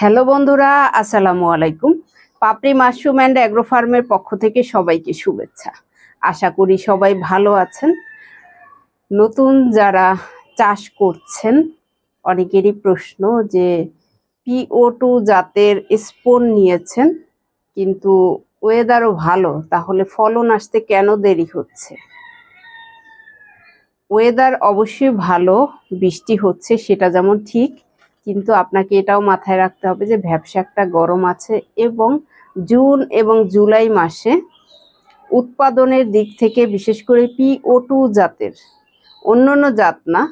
Hello বন্ধুরা, আসসালামু আলাইকুম। পাপড়ি মাশরুম অ্যান্ড অ্যাগ্রো ফার্মের পক্ষ থেকে সবাইকে শুভেচ্ছা। আশা করি সবাই ভালো আছেন। নতুন যারা চাষ করছেন, অনেকেরই প্রশ্ন যে পিও টু জাতের স্পোন নিয়েছেন, কিন্তু ওয়েদারও ভালো, তাহলে ফলন আসতে কেন দেরি হচ্ছে? ওয়েদার অবশ্যই ভালো, বৃষ্টি হচ্ছে, সেটা যেমন ঠিক কিন্তু আপনাকে এটাও মাথায় রাখতে হবে যে ব্যবসা একটা গরম আছে এবং জুন এবং জুলাই মাসে উৎপাদনের দিক থেকে বিশেষ করে পিও টু জাতের, অন্যান্য জাত না,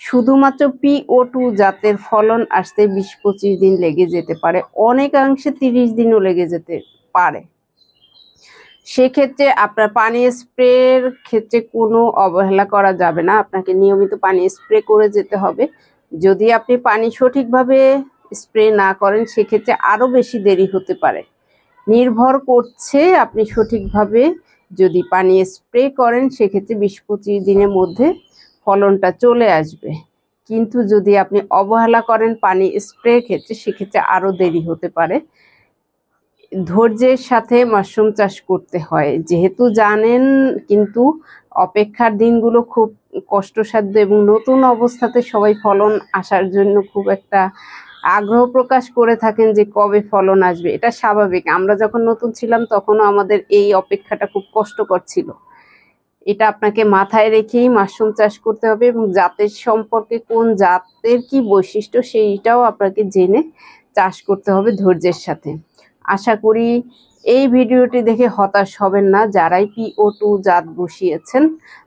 শুধুমাত্র পিও টু জাতের ফলন আসতে বিশ পঁচিশ দিন লেগে যেতে পারে, অনেকাংশে তিরিশ দিনও লেগে যেতে পারে। সেক্ষেত্রে আপনার পানি স্প্রের ক্ষেত্রে কোনো অবহেলা করা যাবে না, আপনাকে নিয়মিত পানি স্প্রে করে যেতে হবে। যদি আপনি পানি সঠিকভাবে স্প্রে না করেন, সেক্ষেত্রে আরও বেশি দেরি হতে পারে। নির্ভর করছে আপনি সঠিকভাবে যদি পানি স্প্রে করেন, সেক্ষেত্রে বিশ পঁচিশ দিনের মধ্যে ফলনটা চলে আসবে। কিন্তু যদি আপনি অবহেলা করেন পানি স্প্রে ক্ষেত্রে, সেক্ষেত্রে আরও দেরি হতে পারে। ধৈর্যের সাথে মাশরুম চাষ করতে হয়। যেহেতু জানেন, কিন্তু অপেক্ষার দিনগুলো খুব কষ্টসাধ্য এবং নতুন অবস্থাতে সবাই ফলন আসার জন্য খুব একটা আগ্রহ প্রকাশ করে থাকেন যে কবে ফলন আসবে। এটা স্বাভাবিক। আমরা যখন নতুন ছিলাম তখনও আমাদের এই অপেক্ষাটা খুব কষ্টকর ছিল। এটা আপনাকে মাথায় রেখেই মাশরুম চাষ করতে হবে এবং জাতের সম্পর্কে কোন জাতের কি বৈশিষ্ট্য সেইটাও আপনাকে জেনে চাষ করতে হবে ধৈর্যের সাথে। আশা করি এই ভিডিওটি দেখে হতাশ হবেন না, যারাই পিও টু জাত বসিয়েছেন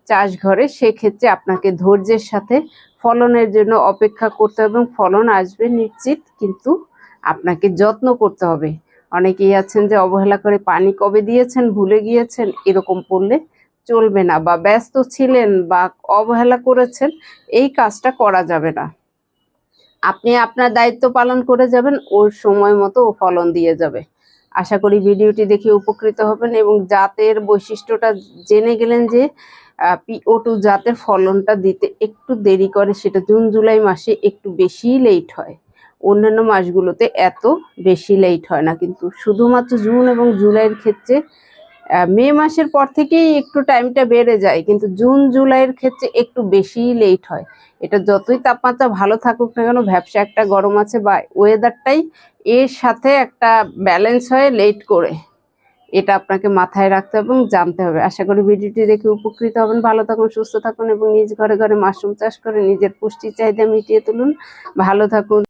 চাষ ঘরে সেক্ষেত্রে আপনাকে ধৈর্যের সাথে ফলনের জন্য অপেক্ষা করতে হবে এবং ফলন আসবে নিশ্চিত, কিন্তু আপনাকে যত্ন করতে হবে। অনেকেই আছেন যে অবহেলা করে পানি কবে দিয়েছেন, ভুলে গিয়েছেন, এরকম পড়লে চলবে না বা ব্যস্ত ছিলেন বা অবহেলা করেছেন, এই কাজটা করা যাবে না। আপনি আপনার দায়িত্ব পালন করে যাবেন, ওর সময় মতো ও ফলন দিয়ে যাবে। আশা করি ভিডিওটি দেখে উপকৃত হবেন এবং জাতের বৈশিষ্ট্যটা জেনে গেলেন যে পিও টু জাতের ফলনটা দিতে একটু দেরি করে, সেটা জুন, জুলাই মাসে একটু বেশি লেট হয়। অন্যান্য মাসগুলোতে এত বেশি লেট হয় না। কিন্তু শুধুমাত্র জুন এবং জুলাইয়ের ক্ষেত্রে মে মাসের পর থেকেই একটু টাইমটা বেড়ে যায়, কিন্তু জুন, জুলাইয়ের ক্ষেত্রে একটু বেশি লেট হয়। এটা যতই তাপমাত্রা ভালো থাকুক না কেন ব্যবসা একটা গরম আছে বা ওয়েদারটাই এর সাথে একটা ব্যালেন্স হয়ে লেট করে। এটা আপনাকে মাথায় রাখতে হবে এবং জানতে হবে। আশা করি ভিডিওটি দেখে উপকৃত হবেন। ভালো থাকুন, সুস্থ থাকুন এবং নিজ ঘরে ঘরে মাশরুম চাষ করে নিজের পুষ্টি চাহিদা মিটিয়ে তুলুন। ভালো থাকুন।